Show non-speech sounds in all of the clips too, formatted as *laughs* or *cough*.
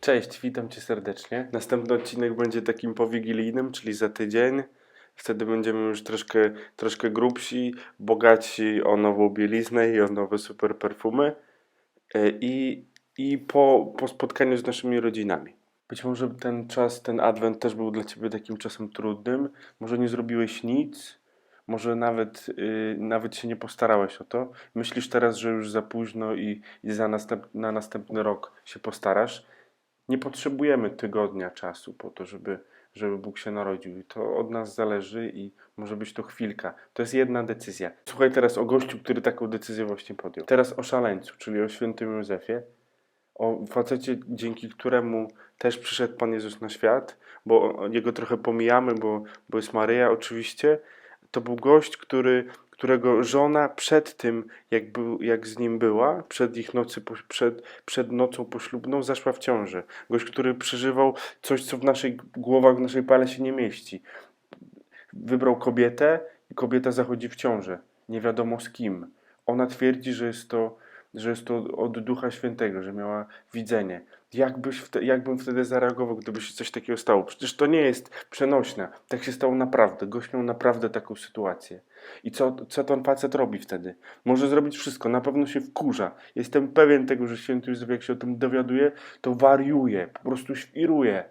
Cześć, witam cię serdecznie. Następny odcinek będzie takim powigilijnym, czyli za tydzień. Wtedy będziemy już troszkę, troszkę grubsi, bogaci o nową bieliznę i o nowe super perfumy. E, I, i po, po spotkaniu z naszymi rodzinami. Być może ten czas, ten adwent też był dla ciebie takim czasem trudnym. Może nie zrobiłeś nic, może nawet, y, nawet się nie postarałeś o to. Myślisz teraz, że już za późno i, i za następ, na następny rok się postarasz. Nie potrzebujemy tygodnia czasu po to, żeby, żeby Bóg się narodził. I to od nas zależy i może być to chwilka. To jest jedna decyzja. Słuchaj teraz o gościu, który taką decyzję właśnie podjął. Teraz o szaleńcu, czyli o świętym Józefie. O facecie, dzięki któremu też przyszedł Pan Jezus na świat, bo jego trochę pomijamy, bo, bo jest Maryja oczywiście. To był gość, który, którego żona przed tym, jak, był, jak z nim była, przed ich nocy, przed, przed nocą poślubną, zaszła w ciążę. Gość, który przeżywał coś, co w naszej głowach, w naszej pale się nie mieści. Wybrał kobietę i kobieta zachodzi w ciążę. Nie wiadomo z kim. Ona twierdzi, że jest to, że jest to od Ducha Świętego, że miała widzenie. Jakbyś wte, jakbym wtedy zareagował, gdyby się coś takiego stało? Przecież to nie jest przenośne. Tak się stało naprawdę. Gość miał naprawdę taką sytuację. I co, co ten facet robi wtedy? Może zrobić wszystko. Na pewno się wkurza. Jestem pewien tego, że święty Józef, jak się o tym dowiaduje, to wariuje. Po prostu świruje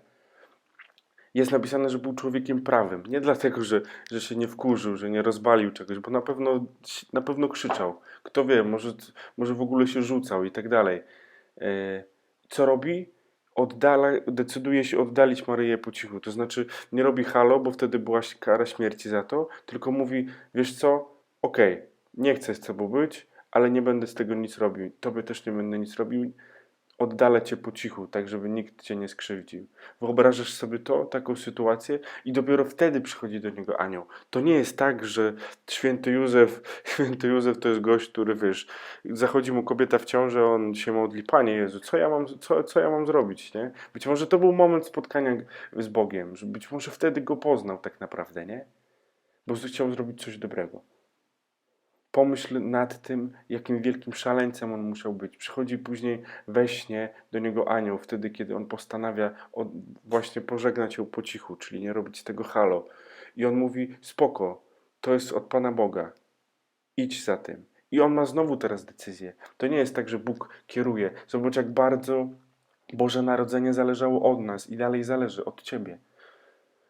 jest napisane, że był człowiekiem prawym. Nie dlatego, że, że się nie wkurzył, że nie rozbalił czegoś, bo na pewno, na pewno krzyczał. Kto wie, może, może w ogóle się rzucał i tak dalej. E, Co robi? Oddala, decyduje się oddalić Maryję po cichu. To znaczy nie robi halo, bo wtedy była kara śmierci za to, tylko mówi, wiesz co, okej, nie chcę z tobą być, ale nie będę z tego nic robił. Tobie też nie będę nic robił oddalę cię po cichu, tak żeby nikt cię nie skrzywdził. Wyobrażasz sobie to, taką sytuację i dopiero wtedy przychodzi do niego anioł. To nie jest tak, że święty Józef, *laughs* święty Józef to jest gość, który wiesz, zachodzi mu kobieta w ciąży, on się modli, Panie Jezu, co ja mam, co, co ja mam zrobić, nie? Być może to był moment spotkania z Bogiem, że być może wtedy go poznał tak naprawdę, nie? Bo chciał zrobić coś dobrego. Pomyśl nad tym, jakim wielkim szaleńcem on musiał być. Przychodzi później we śnie do niego anioł, wtedy kiedy on postanawia właśnie pożegnać ją po cichu, czyli nie robić tego halo. I on mówi: Spoko, to jest od Pana Boga. Idź za tym. I on ma znowu teraz decyzję. To nie jest tak, że Bóg kieruje. Zobacz, jak bardzo Boże Narodzenie zależało od nas i dalej zależy od Ciebie.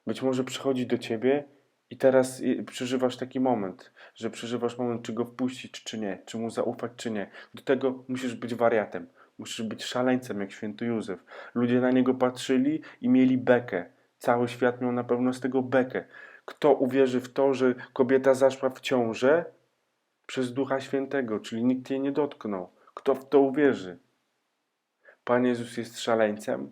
Być może przychodzi do Ciebie i teraz przeżywasz taki moment, że przeżywasz moment, czy go wpuścić, czy nie, czy mu zaufać, czy nie. Do tego musisz być wariatem, musisz być szaleńcem, jak święty Józef. Ludzie na niego patrzyli i mieli bekę. Cały świat miał na pewno z tego bekę. Kto uwierzy w to, że kobieta zaszła w ciążę przez Ducha Świętego, czyli nikt jej nie dotknął? Kto w to uwierzy? Pan Jezus jest szaleńcem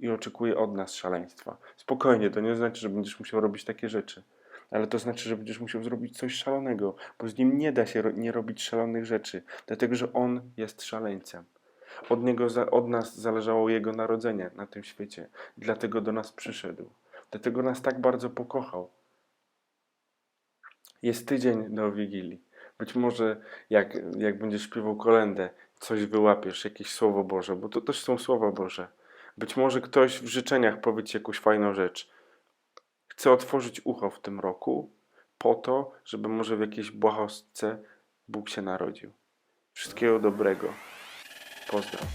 i oczekuje od nas szaleństwa. Spokojnie, to nie znaczy, że będziesz musiał robić takie rzeczy, ale to znaczy, że będziesz musiał zrobić coś szalonego, bo z nim nie da się nie robić szalonych rzeczy, dlatego że on jest szaleńcem. Od, niego, od nas zależało jego narodzenie na tym świecie, dlatego do nas przyszedł, dlatego nas tak bardzo pokochał. Jest tydzień do Wigilii. Być może jak, jak będziesz śpiewał kolendę, coś wyłapiesz, jakieś słowo Boże, bo to też są słowa Boże. Być może ktoś w życzeniach powie ci jakąś fajną rzecz. Chcę otworzyć ucho w tym roku po to, żeby może w jakiejś błahostce Bóg się narodził. Wszystkiego dobrego. Pozdrawiam.